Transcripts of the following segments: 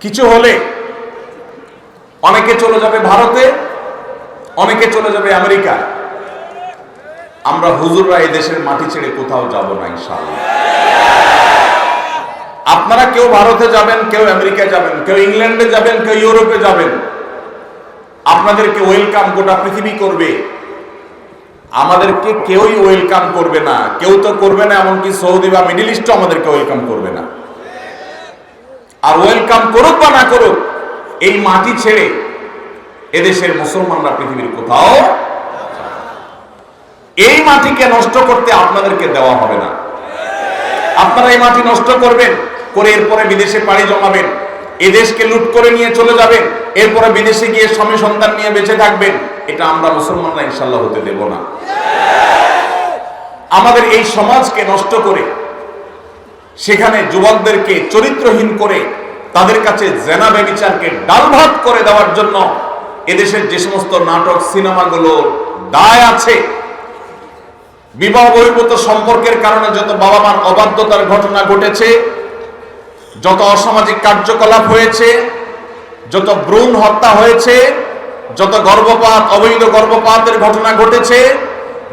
কিছু হলে অনেকে চলে যাবে ভারতে, অনেকে চলে যাবে আমেরিকা। আমরা হুজুররা এই দেশের মাটি ছেড়ে কোথাও যাব না, ইনশাআল্লাহ। আপনারা কেউ ভারতে যাবেন, কেউ আমেরিকায় যাবেন, কেউ ইংল্যান্ডে যাবেন, কেউ ইউরোপে যাবেন। আপনাদেরকে ওয়েলকাম গোটা পৃথিবী করবে। আমাদেরকে কেউই ওয়েলকাম করবে না। কেউ তো করবে না, এমনকি সৌদি বা মিডিল ইস্টও আমাদেরকে ওয়েলকাম করবে না। ওয়েলকাম করুক বা না করুক, এই মাটি ছেড়ে এদেশের মুসলমানরা পৃথিবীর কোথাও এই মাটিকে নষ্ট করতে আপনাদেরকে দেওয়া হবে না। আপনারা এই মাটি নষ্ট করবেন, করে এরপরে বিদেশে পাড়ি জমাবেন এ দেশকে লুট করে নিয়ে চলে যাবেন, এরপরে বিদেশে গিয়ে স্বামী সন্তান নিয়ে বেঁচে থাকবেন, এটা আমরা মুসলমানরা ইনশাল্লাহ হতে দেব না। আমাদের এই সমাজকে নষ্ট করে, সেখানে যুবকদেরকে চরিত্রহীন করে তাদের কাছে জেনা বেবিচারকে ডালভাত করে দেওয়ার জন্য এদেশের যে সমস্ত নাটক, সিনেমাগুলো দায় আছে। বিবাহ বহির্ভূত সম্পর্কের কারণে যত বাবা মার অবাধ্যতার ঘটনা ঘটেছে, যত অসামাজিক কার্যকলাপ হয়েছে, যত ভ্রূণ হত্যা হয়েছে, যত গর্ভপাত, অবৈধ গর্ভপাতের ঘটনা ঘটেছে,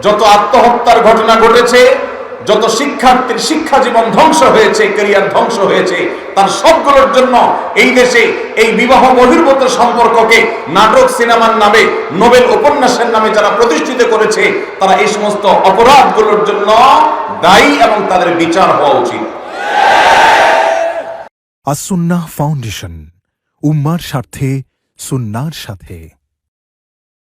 যত আত্মহত্যার ঘটনা ঘটেছে যত শিক্ষার্থীর শিক্ষা জীবন ধ্বংস হয়েছে ক্যারিয়ার ধ্বংস হয়েছে, তার সবগুলোর জন্য এই দেশে এই বিবাহ বহির্ভূত সম্পর্ককে নাটক সিনেমার নামে, নোবেল উপন্যাসের নামে যারা প্রতিষ্ঠিত করেছে, তারা এই সমস্ত অপরাধগুলোর জন্য দায়ী এবং তাদের বিচার হওয়া উচিত। আসুন্নাহ ফাউন্ডেশন, উম্মার স্বার্থে, সুন্নার সাথে।